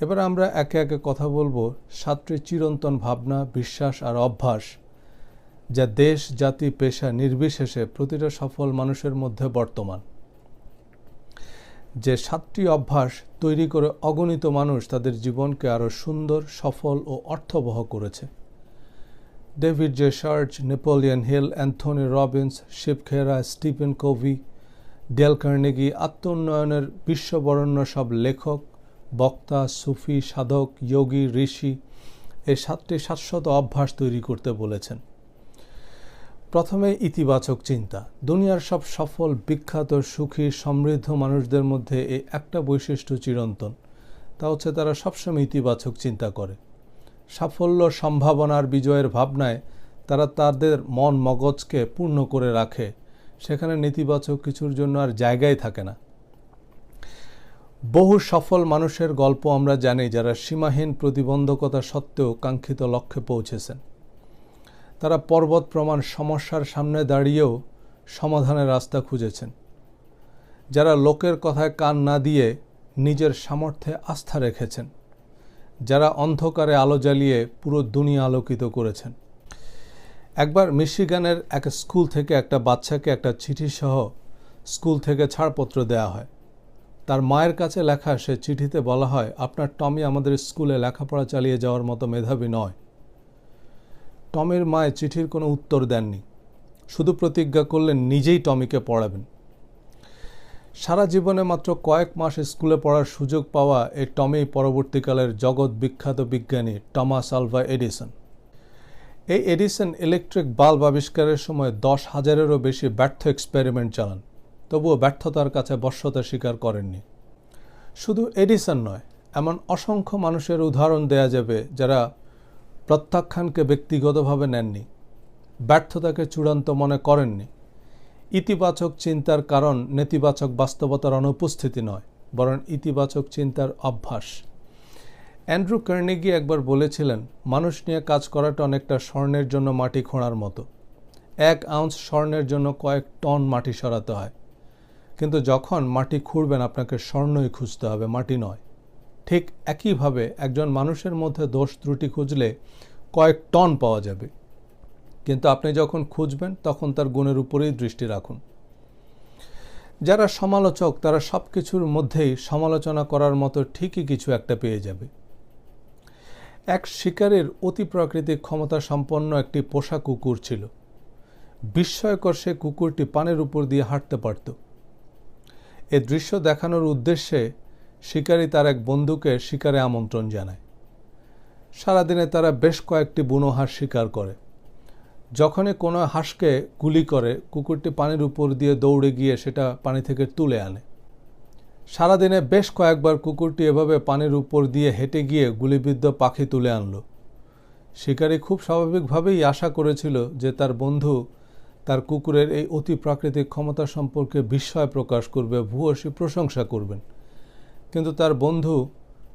এবার আমরা একে একে কথা বলব সাতটি চিরন্তন ভাবনা, বিশ্বাস আর অভ্যাস যা দেশ, জাতি, পেশা নির্বিশেষে প্রতিটা সফল মানুষের মধ্যে বর্তমান। যে সাতটি অভ্যাস তৈরি করে অগণিত মানুষ তাদের জীবনকে আরও সুন্দর, সফল ও অর্থবহ করেছে। David J Schwartz Napoleon Hill, Anthony Robbins, Shiv Khera, Stephen Covey, Dale Carnegie, আত্মোন্নয়নের বিশ্ববরণ্য সব লেখক বক্তা, সুফি, সাধক, যোগী, ঋষি এই সাতটি শাশ্বত অভ্যাস তৈরি করতে বলেছেন। প্রথমে ইতিবাচক চিন্তা। দুনিয়ার সব সফল, বিখ্যাত, সুখী, সমৃদ্ধ মানুষদের মধ্যে এই একটা বৈশিষ্ট্য চিরন্তন। তা হচ্ছে তারা সবসময় ইতিবাচক চিন্তা করে। সাফল্য সম্ভাবনার বিজয়ের ভাবনায় তারা তাদের মন মগজকে পূর্ণ করে রাখে। সেখানে নেতিবাচক কিছুর জন্য আর জায়গায় থাকে না। বহু সফল মানুষের গল্প আমরা জানি যারা সীমাহীন প্রতিবন্ধকতা সত্ত্বেও কাঙ্ক্ষিত লক্ষ্যে পৌঁছেছেন। তারা পর্বত প্রমাণ সমস্যার সামনে দাঁড়িয়েও সমাধানের রাস্তা খুঁজেছেন। যারা লোকের কথায় কান না দিয়ে নিজের সামর্থ্যে আস্থা রেখেছেন। যারা অন্ধকারে আলো জ্বালিয়ে পুরো দুনিয়া আলোকিত করেছেন। একবার মিশিগানের এক স্কুল থেকে একটা বাচ্চাকে একটা চিঠি সহ স্কুল থেকে ছাড়পত্র দেওয়া হয়। তার মায়ের কাছে লেখা সে চিঠিতে বলা হয়, আপনার টমি আমাদের স্কুলে লেখাপড়া চালিয়ে যাওয়ার মতো মেধাবী নয় টমির মায়ে চিঠির কোনো উত্তর দেননি। শুধু প্রতিজ্ঞা করলেন, নিজেই টমিকে পড়াবেন সারা জীবনে মাত্র কয়েক মাস স্কুলে পড়ার সুযোগ পাওয়া এই টমি পরবর্তীকালের জগৎ বিখ্যাত বিজ্ঞানী টমাস আলভা এডিসন। এই এডিসন ইলেকট্রিক বাল্ব আবিষ্কারের সময় দশ হাজারেরও বেশি ব্যর্থ এক্সপেরিমেন্ট চালান। তবুও ব্যর্থতার কাছে বশ্যতা স্বীকার করেননি। শুধু এডিসন নয়, এমন অসংখ্য মানুষের উদাহরণ দেয়া যাবে যারা প্রত্যাখ্যানকে ব্যক্তিগতভাবে নেননি, ব্যর্থতাকে চূড়ান্ত মনে করেননি। ইতিবাচক চিন্তার কারণ নেতিবাচক বাস্তবতার অনুপস্থিতি নয়, বরং ইতিবাচক চিন্তার অভ্যাস। অ্যান্ড্রু কার্নেগি একবার বলেছিলেন, মানুষ নিয়ে কাজ করাটা অনেকটা স্বর্ণের জন্য মাটি খোঁড়ার মতো। এক আউন্স স্বর্ণের জন্য কয়েক টন মাটি সরাতে হয়। কিন্তু যখন মাটি খুঁড়বেন, আপনাকে স্বর্ণই খুঁজতে হবে, মাটি নয়। ঠিক একইভাবে একজন মানুষের মধ্যে দোষ ত্রুটি খুঁজলে কয়েক টন পাওয়া যাবে। কিন্তু আপনি যখন খুঁজবেন, তখন তার গুণের উপরেই দৃষ্টি রাখুন। যারা সমালোচক, তারা সব কিছুর মধ্যেই সমালোচনা করার মতো ঠিকই কিছু একটা পেয়ে যাবে। এক শিকারের অতি প্রাকৃতিক ক্ষমতা সম্পন্ন একটি পোষা কুকুর ছিল। বিস্ময়কর সে কুকুরটি পানের উপর দিয়ে হাঁটতে পারত। এ দৃশ্য দেখানোর উদ্দেশ্যে শিকারী তার এক বন্ধুকে শিকারে আমন্ত্রণ জানায়। সারাদিনে তারা বেশ কয়েকটি বুনো হাঁস শিকার করে। যখনই কোনো হাঁসকে গুলি করে, কুকুরটি পানির উপর দিয়ে দৌড়ে গিয়ে সেটা পানি থেকে তুলে আনে। সারাদিনে বেশ কয়েকবার কুকুরটি এভাবে পানির উপর দিয়ে হেঁটে গিয়ে গুলিবিদ্ধ পাখি তুলে আনলো। শিকারী খুব স্বাভাবিকভাবেই আশা করেছিল যে তার বন্ধু তার কুকুরের এই অতি প্রাকৃতিক ক্ষমতা সম্পর্কে বিস্ময় প্রকাশ করবে, ভূয়সী প্রশংসা করবেন। কিন্তু তার বন্ধু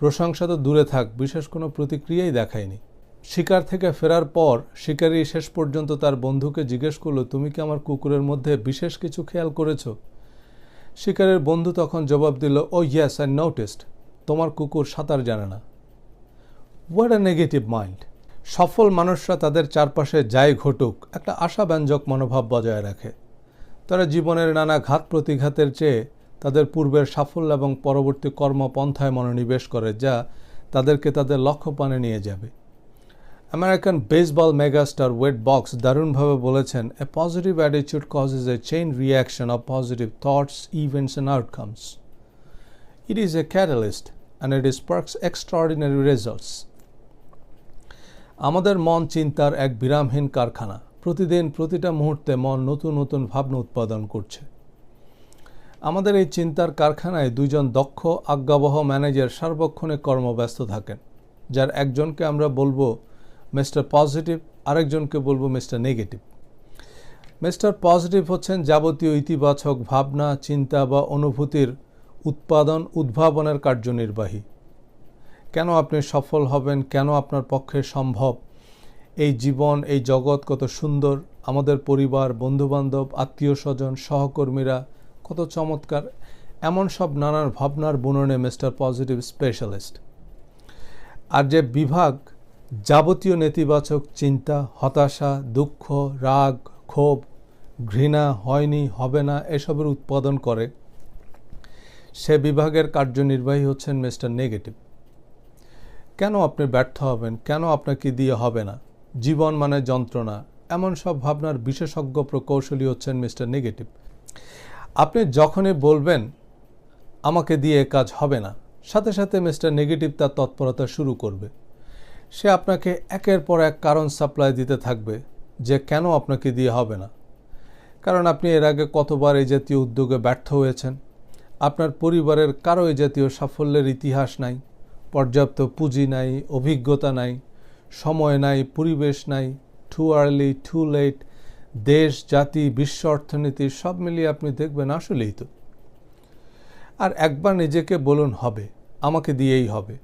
প্রশংসা তো দূরে থাক, বিশেষ কোনো প্রতিক্রিয়াই দেখায়নি। শিকার থেকে ফেরার পর শিকারী শেষ পর্যন্ত তার বন্ধুকে জিজ্ঞেস করল, তুমি কি আমার কুকুরের মধ্যে বিশেষ কিছু খেয়াল করেছ? শিকারের বন্ধু তখন জবাব দিল ও ইয়েস আই নোটিসড তোমার কুকুর সাঁতার জানে না। হোয়াট আ নেগেটিভ মাইন্ড সফল মানুষরা তাদের চারপাশে যাই ঘটুক, একটা আশাব্যঞ্জক মনোভাব বজায় রাখে। তারা জীবনের নানা ঘাত প্রতিঘাতের চেয়ে তাদের পূর্বের সাফল্য এবং পরবর্তী কর্মপন্থায় মনোনিবেশ করে, যা তাদেরকে তাদের লক্ষ্যপানে নিয়ে যাবে। American baseball megastar Wade Boggs দারুণভাবে বলেছেন a positive অ্যাটিচিউড causes a chain reaction of positive thoughts events and outcomes it is a catalyst and it is sparks extraordinary results আমাদের মন চিন্তার এক বিরামহীন কারখানা। প্রতিদিন প্রতিটা মুহূর্তে মন নতুন নতুন ভাবনা উৎপাদন করছে। আমাদের এই চিন্তার কারখানায় দুইজন দক্ষ, আজ্ঞাবহ ম্যানেজার সার্বক্ষণে কর্মব্যস্ত থাকেন, যার একজনকে আমরা বলব মিস্টার পজিটিভ, আরেকজনকে বলব মিস্টার নেগেটিভ। মিস্টার পজিটিভ হচ্ছেন যাবতীয় ইতিবাচক ভাবনা, চিন্তা বা অনুভূতির উৎপাদন, উদ্ভাবনের কার্যনির্বাহী। কেন আপনি সফল হবেন? কেন আপনার পক্ষে সম্ভব? এই জীবন, এই জগৎ কত সুন্দর। আমাদের পরিবার, বন্ধুবান্ধব আত্মীয় স্বজন সহকর্মীরা কত চমৎকার। এমন সব নানান ভাবনার বুননে মিস্টার পজিটিভ স্পেশালিস্ট। আর যে বিভাগ, যাবতীয় নেতিবাচক চিন্তা, হতাশা, দুঃখ, রাগ, ক্ষোভ, ঘৃণা, হয়নি, হবে না, এসবের উৎপাদন করে। সে বিভাগের কার্যনির্বাহী হচ্ছেন মিস্টার নেগেটিভ। কেন আপনি ব্যর্থ হবেন? কেন আপনাকে দিয়ে হবে না? জীবন মানে যন্ত্রণা। এমন সব ভাবনার বিশেষজ্ঞ প্রকৌশলী হচ্ছেন মিস্টার নেগেটিভ। আপনি যখনই বলবেন, আমাকে দিয়ে কাজ হবে না, সাথে সাথে মিস্টার নেগেটিভ তার তৎপরতা শুরু করবে। সে আপনাকে একের পর এক কারণ সাপ্লাই দিতে থাকবে যে কেন আপনাকে দিয়ে হবে না। কারণ আপনি এর আগে কতবার এই জাতীয় উদ্যোগে ব্যর্থ হয়েছেন। আপনার পরিবারের কারও এই জাতীয় সাফল্যের ইতিহাস নাই। পর্যাপ্ত পুঁজি নাই, অভিজ্ঞতা নাই, সময় নাই, পরিবেশ নাই টু আর্লি টু লেট দেশ, জাতি, বিশ্ব অর্থনীতি, সব মিলিয়ে আপনি দেখবেন আসলেই তো। আর একবার নিজেকে বলুন হবে, আমাকে দিয়েই হবে।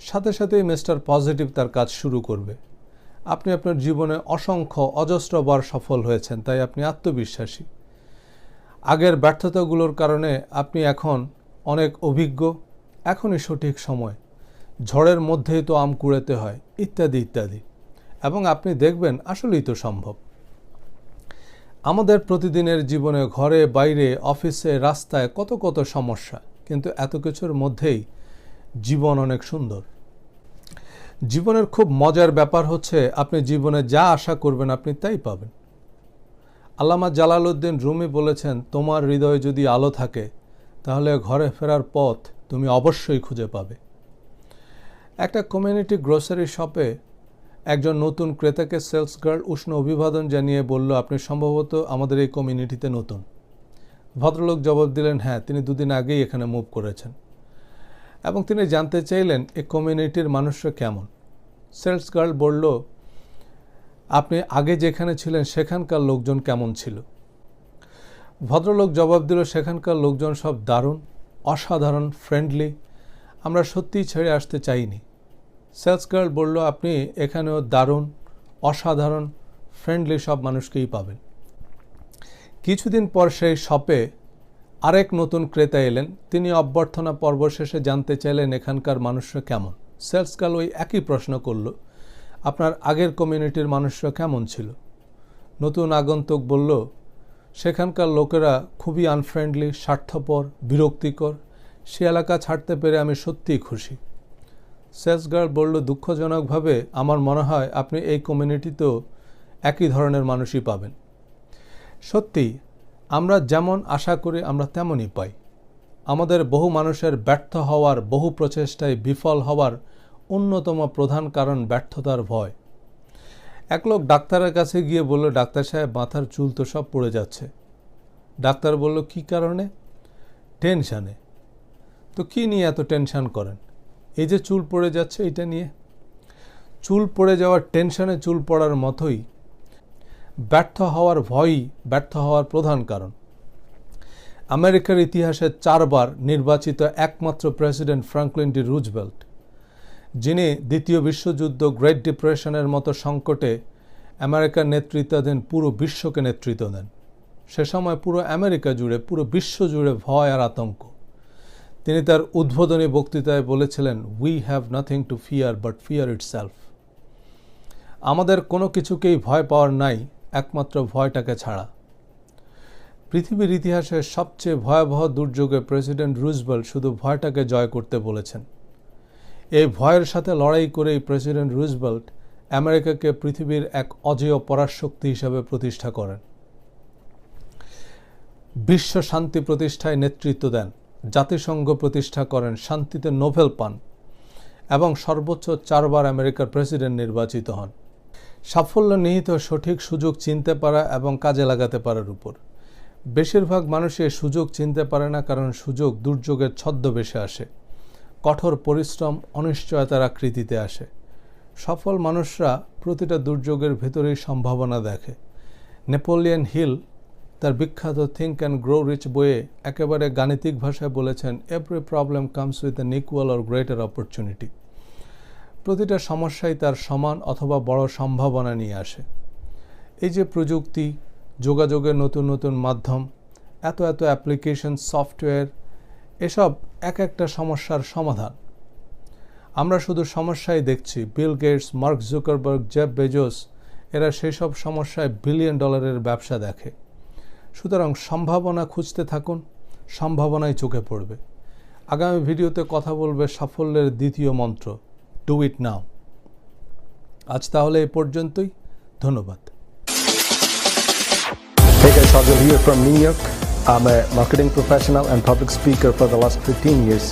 সাথে সাথেই মিস্টার পজিটিভ তার কাজ শুরু করবে। আপনি আপনার জীবনে অসংখ্য অজস্রবার সফল হয়েছেন, তাই আপনি আত্মবিশ্বাসী। আগের ব্যর্থতাগুলোর কারণে আপনি এখন অনেক অভিজ্ঞ, এখনই সঠিক সময়। ঝড়ের মধ্যেই তো আম কুড়াতে হয়, ইত্যাদি ইত্যাদি। এবং আপনি দেখবেন আসলেই তো সম্ভব। আমাদের প্রতিদিনের জীবনে ঘরে, বাইরে, অফিসে, রাস্তায় কত কত সমস্যা, কিন্তু এত কিছুর মধ্যেই জীবন অনেক সুন্দর। জীবনের খুব মজার ব্যাপার হচ্ছে, আপনি জীবনে যা আশা করবেন আপনি তাই পাবেন। আল্লামা জালালউদ্দিন রুমি বলেছেন, তোমার হৃদয়ে যদি আলো থাকে, তাহলে ঘরে ফেরার পথ তুমি অবশ্যই খুঁজে পাবে। একটা কমিউনিটি গ্রোসারি শপে একজন নতুন ক্রেতাকে সেলস গার্ল উষ্ণ অভিবাদন জানিয়ে বলল, আপনি সম্ভবত আমাদের এই কমিউনিটিতে নতুন। ভদ্রলোক জবাব দিলেন হ্যাঁ তিনি দুদিন আগেই এখানে মুভ করেছেন। এবং তিনি জানতে চাইলেন এই কমিউনিটির মানুষরা কেমন? সেলস গার্ল বলল, আপনি আগে যেখানে ছিলেন, সেখানকার লোকজন কেমন ছিল? ভদ্রলোক জবাব দিল, সেখানকার লোকজন সব দারুণ, অসাধারণ ফ্রেন্ডলি আমরা সত্যিই ছেড়ে আসতে চাইনি। সেলস গার্ল বলল, আপনি এখানেও দারুণ, অসাধারণ ফ্রেন্ডলি সব মানুষকেই পাবেন। কিছুদিন পর সেই শপে আরেক নতুন ক্রেতা এলেন। তিনি অভ্যর্থনা পর্ব শেষে জানতে চাইলেন এখানকার মানুষরা কেমন। সেলস গার্ল ওই একই প্রশ্ন করল, আপনার আগের কমিউনিটির মানুষরা কেমন ছিল? নতুন আগন্তুক বলল, সেখানকার লোকেরা খুবই আনফ্রেন্ডলি স্বার্থপর, বিরক্তিকর। সে এলাকা ছাড়তে পেরে আমি সত্যিই খুশি। সেলস গার্ল বলল, দুঃখজনকভাবে আমার মনে হয় আপনি এই কমিউনিটিতেও একই ধরনের মানুষই পাবেন। সত্যি, আমরা যেমন আশা করি, আমরা তেমনই পাই। আমাদের বহু মানুষের ব্যর্থ হওয়ার, বহু প্রচেষ্টায় বিফল হওয়ার অন্যতম প্রধান কারণ ব্যর্থতার ভয়। এক লোক ডাক্তারের কাছে গিয়ে বলল, ডাক্তার সাহেব, মাথার চুল তো সব পড়ে যাচ্ছে। ডাক্তার বলল, কি কারণে? টেনশানে। তো কি নিয়ে এত টেনশন করেন? এই যে চুল পড়ে যাচ্ছে এটা নিয়ে, চুল পড়ে যাওয়ার টেনশনে চুল পড়ার মতোই ব্যর্থ হওয়ার ভয়ই ব্যর্থ হওয়ার প্রধান কারণ। আমেরিকার ইতিহাসে চারবার নির্বাচিত একমাত্র প্রেসিডেন্ট ফ্রাঙ্কলিন ডি রুজবেল্ট যিনি দ্বিতীয় বিশ্বযুদ্ধ গ্রেট ডিপ্রেশনের মতো সংকটে আমেরিকার নেতৃত্বাধীন পুরো বিশ্বকে নেতৃত্ব দেন। সে সময় পুরো আমেরিকা জুড়ে, পুরো বিশ্ব জুড়ে ভয় আর আতঙ্ক। তিনি তার উদ্বোধনী বক্তৃতায় বলেছিলেন we have nothing to fear but fear it আমাদের কোনো কিছুকেই ভয় পাওয়ার নাই, একমাত্র ভয়টাকে ছাড়া। পৃথিবীর ইতিহাসের সবচেয়ে ভয়াবহ দুর্যোগে প্রেসিডেন্ট রুজবেল শুধু ভয়টাকে জয় করতে বলেছেন। এই ভয়ের সাথে লড়াই করেই প্রেসিডেন্ট রুজবেল্ট আমেরিকাকে পৃথিবীর এক অজেয় পরাশক্তি হিসাবে প্রতিষ্ঠা করেন। বিশ্ব শান্তি প্রতিষ্ঠায় নেতৃত্ব দেন। জাতিসংঘ প্রতিষ্ঠা করেন শান্তিতে নোবেল পান এবং সর্বোচ্চ চারবার আমেরিকার প্রেসিডেন্ট নির্বাচিত হন। সাফল্য নিহিত সঠিক সুযোগ চিনতে পারা এবং কাজে লাগাতে পারার উপর। বেশিরভাগ মানুষই সুযোগ চিনতে পারে না কারণ সুযোগ দুর্যোগের ছদ্মবেশে আসে। কঠোর পরিশ্রম, অনিশ্চয়তার আকৃতিতে আসে। সফল মানুষরা প্রতিটা দুর্যোগের ভেতরেই সম্ভাবনা দেখে। নেপোলিয়ান হিল তার বিখ্যাত থিঙ্ক অ্যান্ড গ্রো রিচ বইয়ে একেবারে গাণিতিক ভাষায় বলেছেন every problem comes with an equal or greater opportunity প্রতিটা সমস্যাই তার সমান অথবা বড় সম্ভাবনা নিয়ে আসে। এই যে প্রযুক্তি, যোগাযোগের নতুন নতুন মাধ্যম, এত এত অ্যাপ্লিকেশন সফটওয়্যার এসব এক একটা সমস্যার সমাধান। আমরা শুধু সমস্যাই দেখছি। Bill Gates Mark Zuckerberg Jeff Bezos এরা সেসব সমস্যায় বিলিয়ন ডলারের ব্যবসা দেখে। সুতরাং সম্ভাবনা খুঁজতে থাকুন, সম্ভাবনাই চোখে পড়বে। আগামী ভিডিওতে কথা বলবে সাফল্যের দ্বিতীয় মন্ত্র ডু ইট নাও আজ তাহলে এ পর্যন্তই, ধন্যবাদ। I'm a marketing professional and public speaker for the last 15 years.